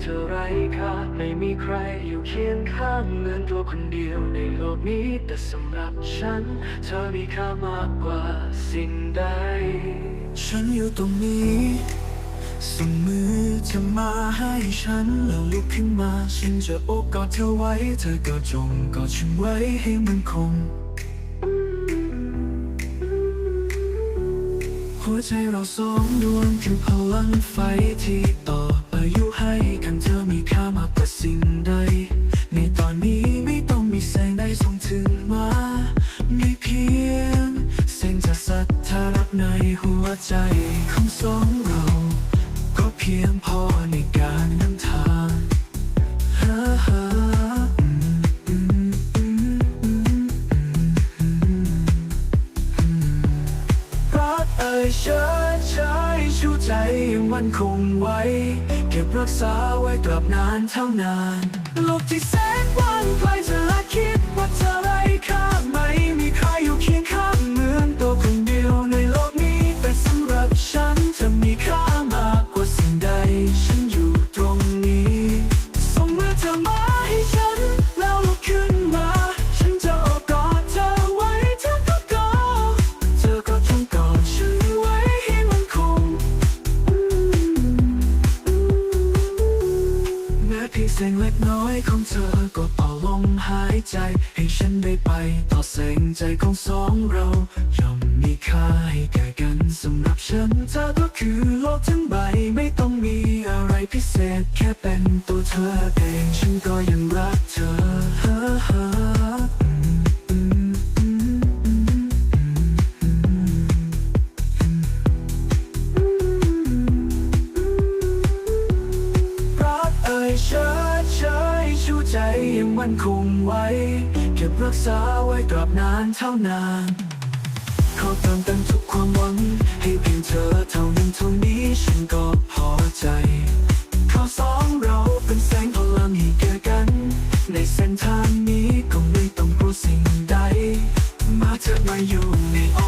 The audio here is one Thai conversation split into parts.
เธอไร้ค่าไม่มีใครอยู่เคียงข้างเหมือนตัวคนเดียวในโลกนี้แต่สำหรับฉัน เธอมีค่ามากกว่าสิ่งใด ฉันอยู่ตรงนี้ส่งมือเธอมาให้ฉันแล้วลุกขึ้นมา ฉันจะโอบกอดเธอไว้ เธอก็จงกอดฉันไว้ให้มันคง หัวใจเราสองดวงคือพลังไฟที่ต่อ ยุให้กันเธอมีค่ามากกว่าสิ่งใด ในตอนนี้ไม่ต้องมีแสงใดส่งถึงมา มีเพียงเส้นจากศรัทธารักในหัวใจของสองเรา ก็เพียงพอในการนำทางฮ่าฮ่ารักเอ่ยเชิดชายชูใจยังมั่นคงไว้ เก็บรักษาไว้กลับนานเท่านานโลกที่แสนกว้างไกลเธอละคิดว่าเธอไร้ค่าไม่มีใครอยู่เคียงข้างเหมือนตัวคนเดียวในโลกนี้แต่สำหรับฉันเธอมีค่ามากกว่าสิ่งใด ฉันอยู่ตรงนี้ส่งมือเธอมา เพียงเสียงเล็กน้อยของเธอก็เป่าลมหายใจ ให้ฉันได้ไป ต่อแสงใจของสองเราย่อมมีค่าให้แก่กันสำหรับฉันเธอก็คือโลกทั้งใบไม่ต้องมีอะไรพิเศษ แค่เป็นตัวเธอเองฉันก็ยังรัก มั่นคงไว้ เก็บรักษาไว้ตราบนานเท่านานขอเติมเต็มทุกความหวัง ให้เพียงเธอเท่านั้นเท่านี้ฉันก็พอใจขอสองเราเป็นแสงพลังให้แก่กัน ในเส้นทางนี้ก็ไม่ต้องกลัวสิ่งใด มาเธอมาอยู่ในอ้อ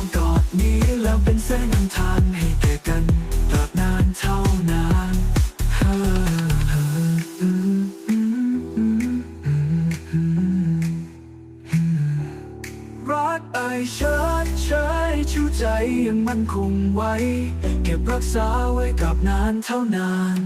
อ่ยเชิดเชยชูใจยังมั่นคงไว้ เก็บรักษาไว้กับนานเท่านาน